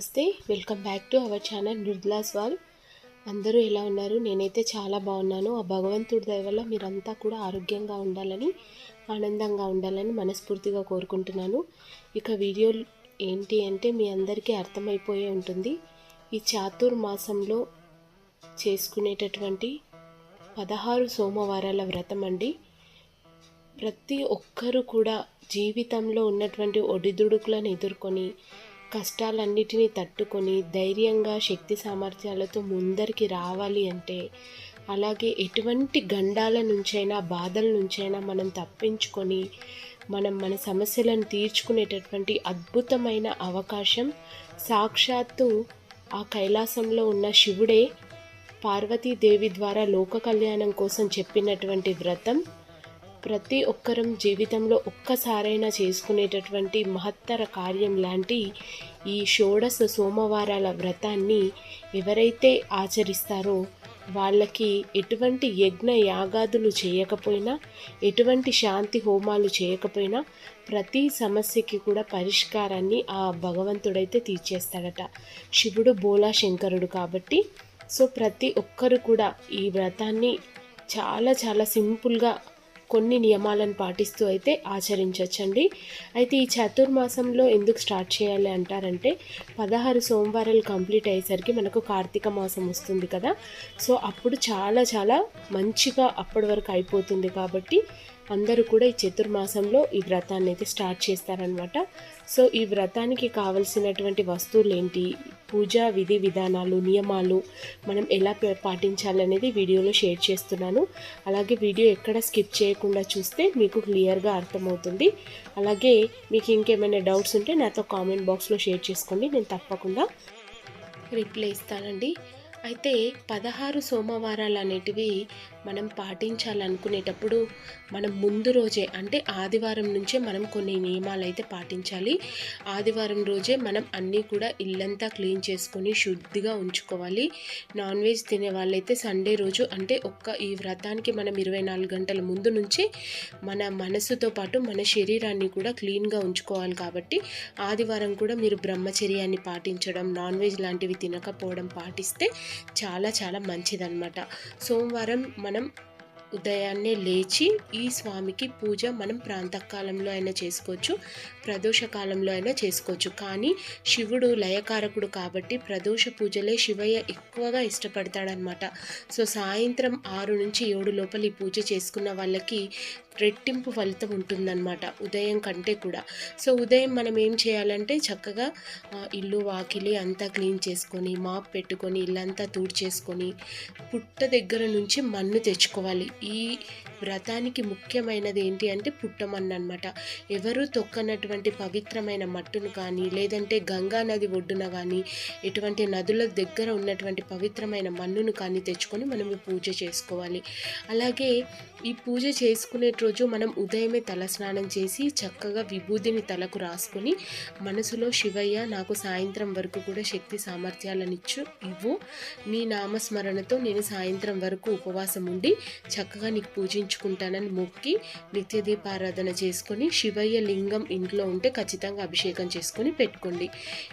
నమస్తే. Welcome back to our channel Mridula's wall అందరూ ఎలా ఉన్నారు? నేనైతే చాలా బాగున్నాను. ఆ భగవంతుడి దయ వల్ల మీరంతా కూడా ఆరోగ్యంగా ఉండాలని ఆనందంగా ఉండాలని మనస్ఫూర్తిగా కోరుకుంటున్నాను. ఇక వీడియో ఏంటి అంటే మీ అందరికీ అర్థమైపోయే ఉంటుంది. ఈ చాతుర్మాసంలో చేసుకునేటటువంటి పదహారు సోమవారాల వ్రతం అండి. ప్రతి ఒక్కరూ కూడా జీవితంలో ఉన్నటువంటి ఒడిదుడుకులను ఎదుర్కొని కష్టాలన్నిటినీ తట్టుకొని ధైర్యంగా శక్తి సామర్థ్యాలతో ముందరికి రావాలి అంటే అలాగే ఎటువంటి గండాల నుంచైనా బాధల నుంచైనా మనం తప్పించుకొని మనం మన సమస్యలను తీర్చుకునేటటువంటి అద్భుతమైన అవకాశం సాక్షాత్తు ఆ కైలాసంలో ఉన్న శివుడే పార్వతీదేవి ద్వారా లోక కళ్యాణం కోసం చెప్పినటువంటి వ్రతం. ప్రతి ఒక్కరం జీవితంలో ఒక్కసారైనా చేసుకునేటటువంటి మహత్తర కార్యం లాంటి ఈ షోడశ సోమవారాల వ్రతాన్ని ఎవరైతే ఆచరిస్తారో వాళ్ళకి ఎటువంటి యజ్ఞ యాగాదులు చేయకపోయినా ఎటువంటి శాంతి హోమాలు చేయకపోయినా ప్రతి సమస్యకి కూడా పరిష్కారాన్ని ఆ భగవంతుడైతే తీర్చేస్తాడట. శివుడు బోలా శంకరుడు కాబట్టి సో ప్రతి ఒక్కరు కూడా ఈ వ్రతాన్ని చాలా చాలా సింపుల్గా కొన్ని నియమాలను పాటిస్తూ అయితే ఆచరించవచ్చండి అయితే ఈ చతుర్మాసంలో ఎందుకు స్టార్ట్ చేయాలి అంటారంటే పదహారు సోమవారాలు కంప్లీట్ అయ్యేసరికి మనకు కార్తీక మాసం వస్తుంది కదా. సో అప్పుడు చాలా చాలా మంచిగా అప్పటి వరకు అయిపోతుంది కాబట్టి అందరూ కూడా ఈ చతుర్మాసంలో ఈ వ్రతాన్ని అయితే స్టార్ట్ చేస్తారనమాట సో ఈ వ్రతానికి కావలసినటువంటి వస్తువులు ఏంటి? పూజా విధి విధానాలు నియమాలు మనం ఎలా పాటించాలనేది వీడియోలో షేర్ చేస్తున్నాను. అలాగే వీడియో ఎక్కడ స్కిప్ చేయకుండా చూస్తే మీకు క్లియర్గా అర్థమవుతుంది. అలాగే మీకు ఇంకేమైనా డౌట్స్ ఉంటే నాతో కామెంట్ బాక్స్లో షేర్ చేసుకోండి. నేను తప్పకుండా రిప్లై ఇస్తానండి. అయితే పదహారు సోమవారాలు అనేటివి మనం పాటించాలనుకునేటప్పుడు మనం ముందు రోజే అంటే ఆదివారం నుంచే మనం కొన్ని నియమాలు అయితే పాటించాలి. ఆదివారం రోజే మనం అన్నీ కూడా ఇల్లంతా క్లీన్ చేసుకొని శుద్ధిగా ఉంచుకోవాలి. నాన్ వెజ్ తినే వాళ్ళైతే సండే రోజు అంటే ఒక్క ఈ వ్రతానికి మనం ఇరవై నాలుగు గంటల ముందు నుంచి మన మనసుతో పాటు మన శరీరాన్ని కూడా క్లీన్గా ఉంచుకోవాలి కాబట్టి ఆదివారం కూడా మీరు బ్రహ్మచర్యాన్ని పాటించడం నాన్ వెజ్ లాంటివి తినకపోవడం పాటిస్తే చాలా చాలా మంచిదన్నమాట. సోమవారం మనం ఉదయాన్నే లేచి ఈ స్వామికి పూజ మనం ప్రాంతకాలంలో అయినా చేసుకోవచ్చు ప్రదోష కాలంలో అయినా చేసుకోవచ్చు. కానీ శివుడు లయకారకుడు కాబట్టి ప్రదోష పూజలే శివయ్య ఎక్కువగా ఇష్టపడతాడనమాట సో సాయంత్రం ఆరు నుంచి ఏడు లోపల ఈ పూజ చేసుకున్న వాళ్ళకి రెట్టింపు ఫలితం ఉంటుందన్నమాట ఉదయం కంటే కూడా. సో ఉదయం మనం ఏం చేయాలంటే చక్కగా ఇల్లు వాకిలి అంతా క్లీన్ చేసుకొని మాప్ పెట్టుకొని ఇల్లంతా చేసుకొని పుట్ట దగ్గర నుంచి మన్ను తెచ్చుకోవాలి. ఈ వ్రతానికి ముఖ్యమైనది ఏంటి అంటే పుట్టమన్ను అనమాట ఎవరు తొక్కనటువంటి పవిత్రమైన మట్టును కానీ లేదంటే గంగా నది ఒడ్డున కానీ ఎటువంటి నదుల దగ్గర ఉన్నటువంటి పవిత్రమైన మన్నును కానీ తెచ్చుకొని మనం పూజ చేసుకోవాలి. అలాగే ఈ పూజ చేసుకునే రోజు మనం ఉదయమే తలస్నానం చేసి చక్కగా విభూదిని తలకు రాసుకొని మనసులో శివయ్య నాకు సాయంత్రం వరకు కూడా శక్తి సామర్థ్యాలనిచ్చు ఇవ్వు. నీ నామస్మరణతో నేను సాయంత్రం వరకు ఉపవాసం ఉండి చక్క చక్కగా నీకు పూజించుకుంటానని మొక్కి నిత్య దీపారాధన చేసుకొని శివయ్య లింగం ఇంట్లో ఉంటే ఖచ్చితంగా అభిషేకం చేసుకొని పెట్టుకోండి.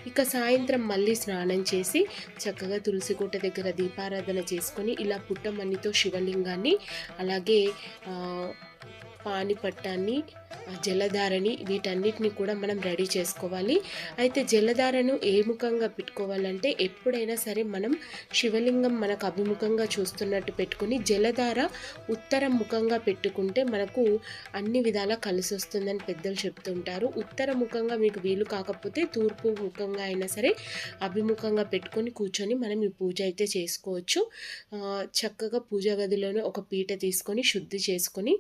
ఇక సాయంత్రం మళ్ళీ స్నానం చేసి చక్కగా తులసి దగ్గర దీపారాధన చేసుకొని ఇలా పుట్టమన్నితో శివలింగాన్ని అలాగే పానిపట్టాన్ని జలధారని వీటన్నిటిని కూడా మనం రెడీ చేసుకోవాలి. అయితే జలధారను ఏ ముఖంగా పెట్టుకోవాలంటే ఎప్పుడైనా సరే మనం శివలింగం మనకు అభిముఖంగా చూస్తున్నట్టు పెట్టుకుని జలధార ఉత్తరం ముఖంగా పెట్టుకుంటే మనకు అన్ని విధాలా కలిసి వస్తుందని పెద్దలు చెప్తుంటారు. ఉత్తర ముఖంగా మీకు వీలు కాకపోతే తూర్పు ముఖంగా అయినా సరే అభిముఖంగా పెట్టుకొని కూర్చొని మనం ఈ పూజ అయితే చేసుకోవచ్చు. చక్కగా పూజా గదిలోనే ఒక పీట తీసుకొని శుద్ధి చేసుకొని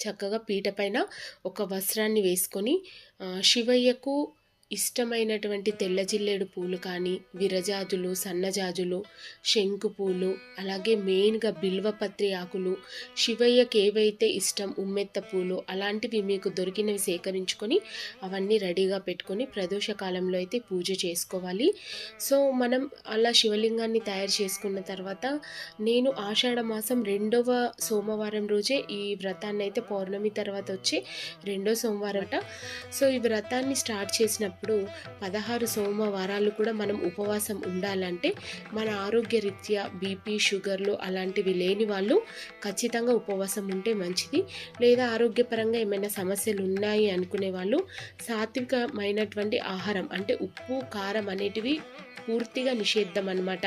చక్కగా పీట పైన ఒక వస్త్రాన్ని వేసుకొని శివయ్యకు ఇష్టమైనటువంటి తెల్ల జిల్లేడు పూలు కానీ విరజాజులు సన్నజాజులు శంకు పూలు అలాగే మెయిన్గా బిల్వపత్రి ఆకులు శివయ్యకి ఏవైతే ఇష్టం ఉమ్మెత్త పూలు అలాంటివి మీకు దొరికినవి సేకరించుకొని అవన్నీ రెడీగా పెట్టుకొని ప్రదోష కాలంలో అయితే పూజ చేసుకోవాలి. సో మనం అలా శివలింగాన్ని తయారు చేసుకున్న తర్వాత నేను ఆషాఢ మాసం రెండవ సోమవారం రోజే ఈ వ్రతాన్ని అయితే పౌర్ణమి తర్వాత వచ్చి రెండో సోమవారం సో ఈ వ్రతాన్ని స్టార్ట్ చేసిన అప్పుడు పదహారు సోమవారాలు కూడా మనం ఉపవాసం ఉండాలంటే మన ఆరోగ్య రీత్యా బీపీ షుగర్లు అలాంటివి లేని వాళ్ళు ఖచ్చితంగా ఉపవాసం ఉంటే మంచిది. లేదా ఆరోగ్యపరంగా ఏమైనా సమస్యలు ఉన్నాయి అనుకునే వాళ్ళు సాత్వికమైనటువంటి ఆహారం అంటే ఉప్పు కారం అనేటివి పూర్తిగా నిషేధం అనమాట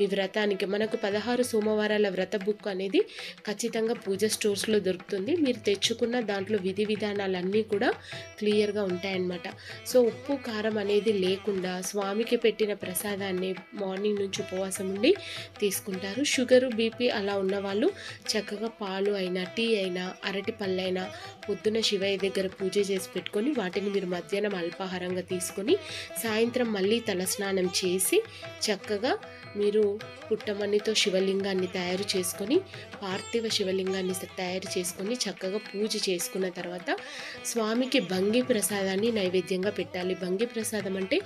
ఈ వ్రతానికి మనకు పదహారు సోమవారాల వ్రత బుక్ అనేది ఖచ్చితంగా పూజ స్టోర్స్లో దొరుకుతుంది. మీరు తెచ్చుకున్న దాంట్లో విధి విధానాలన్నీ కూడా క్లియర్గా ఉంటాయన్నమాట. సో ఉప్పు కారం అనేది లేకుండా స్వామికి పెట్టిన ప్రసాదాన్ని మార్నింగ్ నుంచి ఉపవాసం ఉండి తీసుకుంటారు. షుగరు బీపీ అలా ఉన్న వాళ్ళు చక్కగా పాలు అయినా టీ అయినా అరటి పళ్ళైనా పొద్దున శివయ్య దగ్గర పూజ చేసి పెట్టుకొని వాటిని మీరు మధ్యాహ్నం అల్పాహారంగా తీసుకొని సాయంత్రం మళ్ళీ తలస్నానం చేసి చక్కగా మీరు పుట్టమన్నితో శివలింగాన్ని తయారు చేసుకొని పార్థివ శివలింగాన్ని తయారు చేసుకొని చక్కగా పూజ చేసుకున్న తర్వాత స్వామికి భంగి ప్రసాదాన్ని నైవేద్యంగా పెట్టాలి. భంగి ప్రసాదం అంటే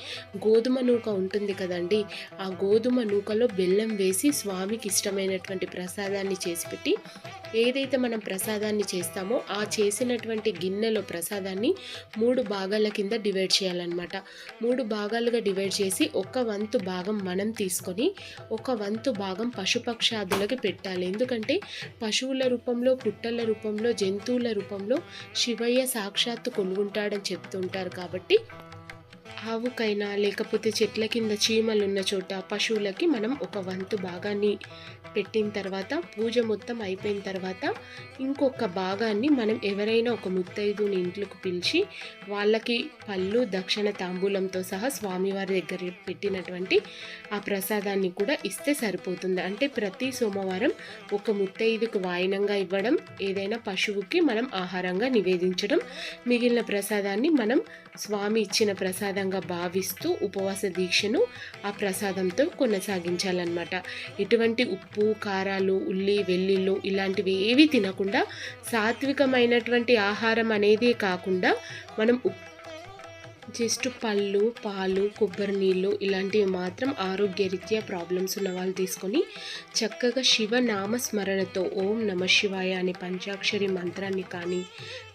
గోధుమ నూక ఉంటుంది కదండి. ఆ గోధుమ నూకలో బెల్లం వేసి స్వామికి ఇష్టమైనటువంటి ప్రసాదాన్ని చేసి పెట్టి ఏదైతే మనం ప్రసాదాన్ని చేస్తామో ఆ చేసిన చేసినటువంటి గిన్నెలో ప్రసాదాన్ని మూడు భాగాల కింద డివైడ్ చేయాలన్నమాట. మూడు భాగాలుగా డివైడ్ చేసి ఒక వంతు భాగం మనం తీసుకొని ఒక వంతు భాగం పశుపక్షాదులకి పెట్టాలి. ఎందుకంటే పశువుల రూపంలో పుట్టల రూపంలో జంతువుల రూపంలో శివయ్య సాక్షాత్తు కొలుగుంటాడని చెప్తుంటారు కాబట్టి ఆవుకైనా లేకపోతే చెట్ల కింద చీమలు ఉన్న చోట పశువులకి మనం ఒక వంతు భాగాన్ని పెట్టిన తర్వాత పూజ మొత్తం అయిపోయిన తర్వాత ఇంకొక భాగాన్ని మనం ఎవరైనా ఒక ముత్తైదుని ఇంట్లోకి పిలిచి వాళ్ళకి పళ్ళు దక్షిణ తాంబూలంతో సహా స్వామివారి దగ్గర పెట్టినటువంటి ఆ ప్రసాదాన్ని కూడా ఇస్తే సరిపోతుంది. అంటే ప్రతి సోమవారం ఒక ముత్తైదుకు వాయినంగా ఇవ్వడం ఏదైనా పశువుకి మనం ఆహారంగా నివేదించడం మిగిలిన ప్రసాదాన్ని మనం స్వామి ఇచ్చిన ప్రసాదం ప్రసాదంగా భావిస్తూ ఉపవాస దీక్షను ఆ ప్రసాదంతో కొనసాగించాలన్నమాట. ఎటువంటి ఉప్పు కారాలు ఉల్లి వెల్లుల్లు ఇలాంటివి ఏవి తినకుండా సాత్వికమైనటువంటి ఆహారం అనేది కాకుండా మనం జస్ట్ పళ్ళు పాలు కొబ్బరి నీళ్ళు ఇలాంటివి మాత్రం ఆరోగ్యరీత్యా ప్రాబ్లమ్స్ ఉన్న వాళ్ళు తీసుకొని చక్కగా శివ నామస్మరణతో ఓం నమ శివాయ అనే పంచాక్షరి మంత్రాన్ని కానీ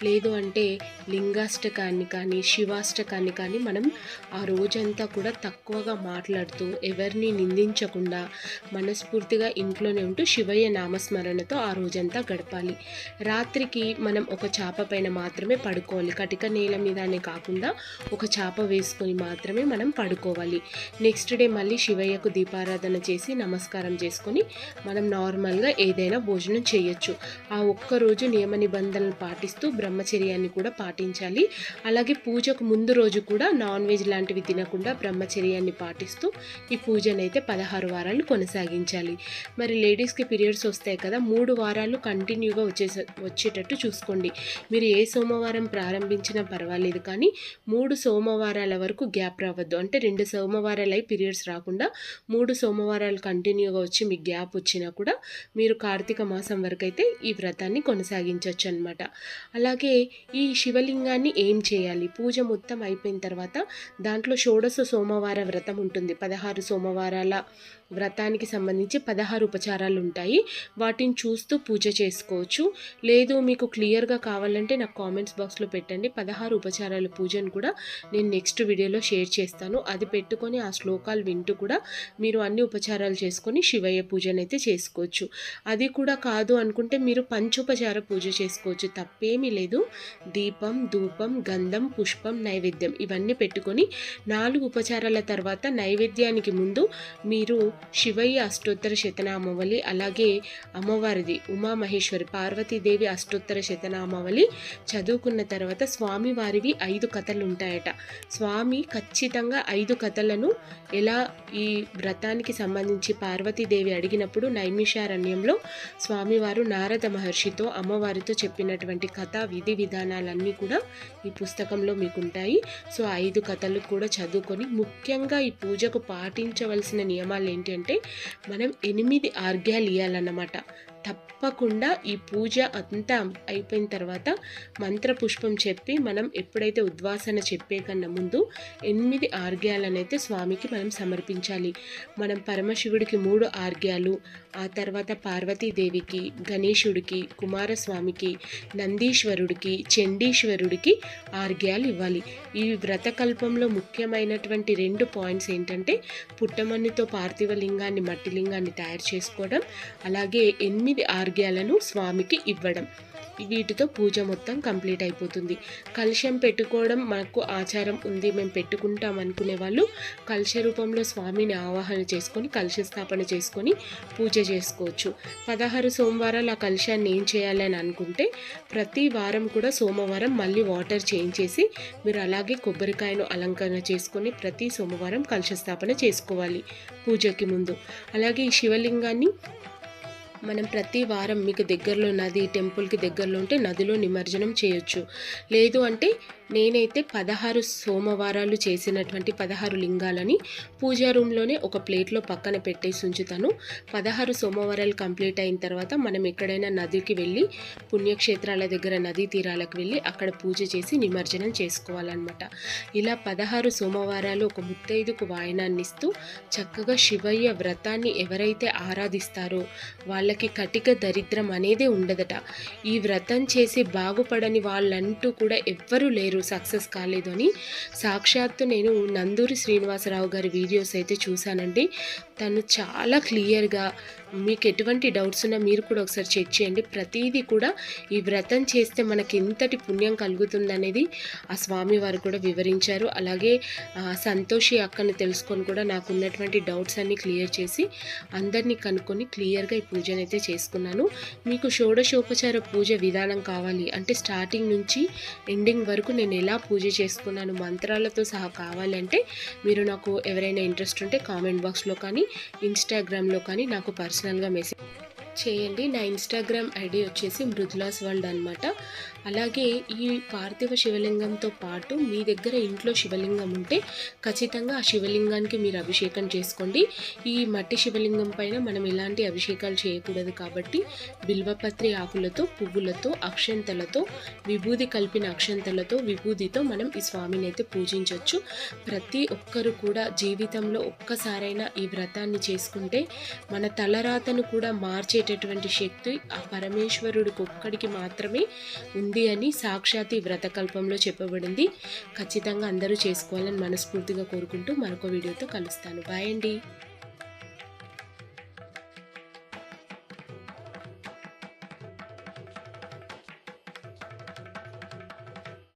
లేదు అంటే లింగాష్టకాన్ని కానీ శివాష్టకాన్ని కానీ మనం ఆ రోజంతా కూడా తక్కువగా మాట్లాడుతూ ఎవరిని నిందించకుండా మనస్ఫూర్తిగా ఇంట్లోనే ఉంటూ శివయ్య నామస్మరణతో ఆ రోజంతా గడపాలి. రాత్రికి మనం ఒక చాప పైన మాత్రమే పడుకోవాలి. కటిక నేల మీదనే కాకుండా ఒక చాప వేసుకొని మాత్రమే మనం పడుకోవాలి. నెక్స్ట్ డే మళ్ళీ శివయ్యకు దీపారాధన చేసి నమస్కారం చేసుకొని మనం నార్మల్గా ఏదైనా భోజనం చేయొచ్చు. ఆ ఒక్క రోజు నియమ నిబంధనలు పాటిస్తూ బ్రహ్మచర్యాన్ని కూడా పాటించాలి. అలాగే పూజకు ముందు రోజు కూడా నాన్ వెజ్ లాంటివి తినకుండా బ్రహ్మచర్యాన్ని పాటిస్తూ ఈ పూజనైతే పదహారు వారాలు కొనసాగించాలి. మరి లేడీస్కి పీరియడ్స్ వస్తాయి కదా మూడు వారాలు కంటిన్యూగా వచ్చే వచ్చేటట్టు చూసుకోండి. మీరు ఏ సోమవారం ప్రారంభించినా పర్వాలేదు కానీ మూడు సో సోమవారాల వరకు గ్యాప్ రావద్దు. అంటే రెండు సోమవారాలు అయి పీరియడ్స్ రాకుండా మూడు సోమవారాలు కంటిన్యూగా వచ్చి మీకు గ్యాప్ వచ్చినా కూడా మీరు కార్తీక మాసం వరకు అయితే ఈ వ్రతాన్ని కొనసాగించవచ్చు అనమాట అలాగే ఈ శివలింగాన్ని ఏం చేయాలి? పూజ మొత్తం అయిపోయిన తర్వాత దాంట్లో షోడశ సోమవార వ్రతం ఉంటుంది. పదహారు సోమవారాల వ్రతానికి సంబంధించి పదహారు ఉపచారాలు ఉంటాయి వాటిని చూస్తూ పూజ చేసుకోవచ్చు. లేదు మీకు క్లియర్గా కావాలంటే నాకు కామెంట్స్ బాక్స్లో పెట్టండి. పదహారు ఉపచారాల పూజను కూడా నేను నెక్స్ట్ వీడియోలో షేర్ చేస్తాను. అది పెట్టుకొని ఆ శ్లోకాలు వింటూ కూడా మీరు అన్ని ఉపచారాలు చేసుకొని శివయ్య పూజనైతే చేసుకోవచ్చు. అది కూడా కాదు అనుకుంటే మీరు పంచోపచార పూజ చేసుకోవచ్చు. తప్పేమీ లేదు. దీపం ధూపం గంధం పుష్పం నైవేద్యం ఇవన్నీ పెట్టుకొని నాలుగు ఉపచారాల తర్వాత నైవేద్యానికి ముందు మీరు శివయ్య అష్టోత్తర శతనామావళి అలాగే అమ్మవారిది ఉమామహేశ్వరి పార్వతీదేవి అష్టోత్తర శతనామావళి చదువుకున్న తర్వాత స్వామివారివి ఐదు కథలు ఉంటాయట స్వామి ఖచ్చితంగా ఐదు కథలను ఎలా ఈ వ్రతానికి సంబంధించి పార్వతీదేవి అడిగినప్పుడు నైమిషారణ్యంలో స్వామివారు నారద మహర్షితో అమ్మవారితో చెప్పినటువంటి కథ విధి విధానాలన్నీ కూడా ఈ పుస్తకంలో మీకు ఉంటాయి సో ఐదు కథలు కూడా చదువుకొని ముఖ్యంగా ఈ పూజకు పాటించవలసిన నియమాలు ఏంటి అంటే మనం ఎనిమిది ఆర్గ్యాలు ఇవ్వాలన్నమాట తప్పకుండా ఈ పూజ అంతా అయిపోయిన తర్వాత మంత్రపుష్పం చెప్పి మనం ఎప్పుడైతే ఉద్వాసన చెప్పే కన్నా ముందు ఎనిమిది ఆర్గ్యాలనైతే స్వామికి మనం సమర్పించాలి. మనం పరమశివుడికి మూడు ఆర్గ్యాలు ఆ తర్వాత పార్వతీదేవికి గణేశుడికి కుమారస్వామికి నందీశ్వరుడికి చండీశ్వరుడికి ఆర్గ్యాలు ఇవ్వాలి. ఈ వ్రతకల్పంలో ముఖ్యమైనటువంటి రెండు పాయింట్స్ ఏంటంటే పుట్టమన్నితో పార్థివ లింగాన్ని మట్టి లింగాన్ని తయారు చేసుకోవడం అలాగే ఎనిమిది ఆర్గ్యాలను స్వామికి ఇవ్వడం. వీటితో పూజ మొత్తం కంప్లీట్ అయిపోతుంది. కలుషం పెట్టుకోవడం మనకు ఆచారం ఉంది మేము పెట్టుకుంటాం అనుకునే వాళ్ళు కలుష రూపంలో స్వామిని ఆవాహన చేసుకొని కలుష స్థాపన చేసుకొని పూజ చేసుకోవచ్చు. పదహారు సోమవారాలు ఆ కలుషాన్ని ఏం చేయాలని అనుకుంటే ప్రతి వారం కూడా సోమవారం మళ్ళీ వాటర్ చేంజ్ చేసి మీరు అలాగే కొబ్బరికాయను అలంకరణ చేసుకొని ప్రతి సోమవారం కలుష స్థాపన చేసుకోవాలి పూజకి ముందు. అలాగే ఈ శివలింగాన్ని మనం ప్రతి వారం మీకు దగ్గరలో నది టెంపుల్కి దగ్గరలో ఉంటే నదిలో నిమజ్జనం చేయొచ్చు. లేదు అంటే నేనైతే పదహారు సోమవారాలు చేసినటువంటి పదహారు లింగాలని పూజా రూమ్లోనే ఒక ప్లేట్లో పక్కన పెట్టేసి ఉంచుతాను. పదహారు సోమవారాలు కంప్లీట్ అయిన తర్వాత మనం ఎక్కడైనా నదికి వెళ్ళి పుణ్యక్షేత్రాల దగ్గర నదీ తీరాలకు వెళ్ళి అక్కడ పూజ చేసి నిమజ్జనం చేసుకోవాలన్నమాట. ఇలా పదహారు సోమవారాలు ఒక ముత్తైదుకు వాయనాన్ని ఇస్తూ చక్కగా శివయ్య వ్రతాన్ని ఎవరైతే ఆరాధిస్తారో వాళ్ళకి కటిక దరిద్రం అనేదే ఉండదట. ఈ వ్రతం చేసి బాగుపడని వాళ్ళంటూ కూడా ఎవ్వరూ లేరు. సక్సెస్ కాలేదు అని. సాక్షాత్తు నేను నందూరి శ్రీనివాసరావు గారి వీడియోస్ అయితే చూశానండి. తను చాలా క్లియర్గా మీకు ఎటువంటి డౌట్స్ ఉన్నా మీరు కూడా ఒకసారి చెక్ చేయండి. ప్రతిదీ కూడా ఈ వ్రతం చేస్తే మనకి ఎంతటి పుణ్యం కలుగుతుందనేది ఆ స్వామి వారు కూడా వివరించారు. అలాగే సంతోషి అక్కను తెలుసుకొని కూడా నాకు ఉన్నటువంటి డౌట్స్ అన్ని క్లియర్ చేసి అందరినీ కనుక్కొని క్లియర్గా ఈ పూజను అయితే చేసుకున్నాను. మీకు షోడశోపచార పూజ విధానం కావాలి అంటే స్టార్టింగ్ నుంచి ఎండింగ్ వరకు నేను ఎలా పూజ చేసుకున్నాను మంత్రాలతో సహా కావాలంటే మీరు నాకు ఎవరైనా ఇంట్రెస్ట్ ఉంటే కామెంట్ బాక్స్లో కానీ ఇన్స్టాగ్రామ్లో కానీ నాకు పర్సనల్గా మెసేజ్ చేయండి. నా ఇన్స్టాగ్రామ్ ఐడి వచ్చేసి మృదులాస్ వరల్డ్ అనమాట అలాగే ఈ పార్థివ శివలింగంతో పాటు మీ దగ్గర ఇంట్లో శివలింగం ఉంటే ఖచ్చితంగా ఆ శివలింగానికి మీరు అభిషేకం చేసుకోండి. ఈ మట్టి శివలింగం పైన మనం ఎలాంటి అభిషేకాలు చేయకూడదు కాబట్టి బిల్వపత్రి ఆకులతో పువ్వులతో అక్షంతలతో విభూది కలిపిన అక్షంతలతో విభూదితో మనం ఈ స్వామిని అయితే పూజించవచ్చు ప్రతి ఒక్కరు కూడా జీవితంలో ఒక్కసారైనా ఈ వ్రతాన్ని చేసుకుంటే మన తలరాతను కూడా మార్చే మార్చేటటువంటి శక్తి ఆ పరమేశ్వరుడికి ఒక్కడికి మాత్రమే ఉంది అని సాక్షాత్ ఈ వ్రతకల్పంలో చెప్పబడింది. ఖచ్చితంగా అందరూ చేసుకోవాలని మనస్ఫూర్తిగా కోరుకుంటూ మరొక వీడియోతో కలుస్తాను. బాయ్ అండి.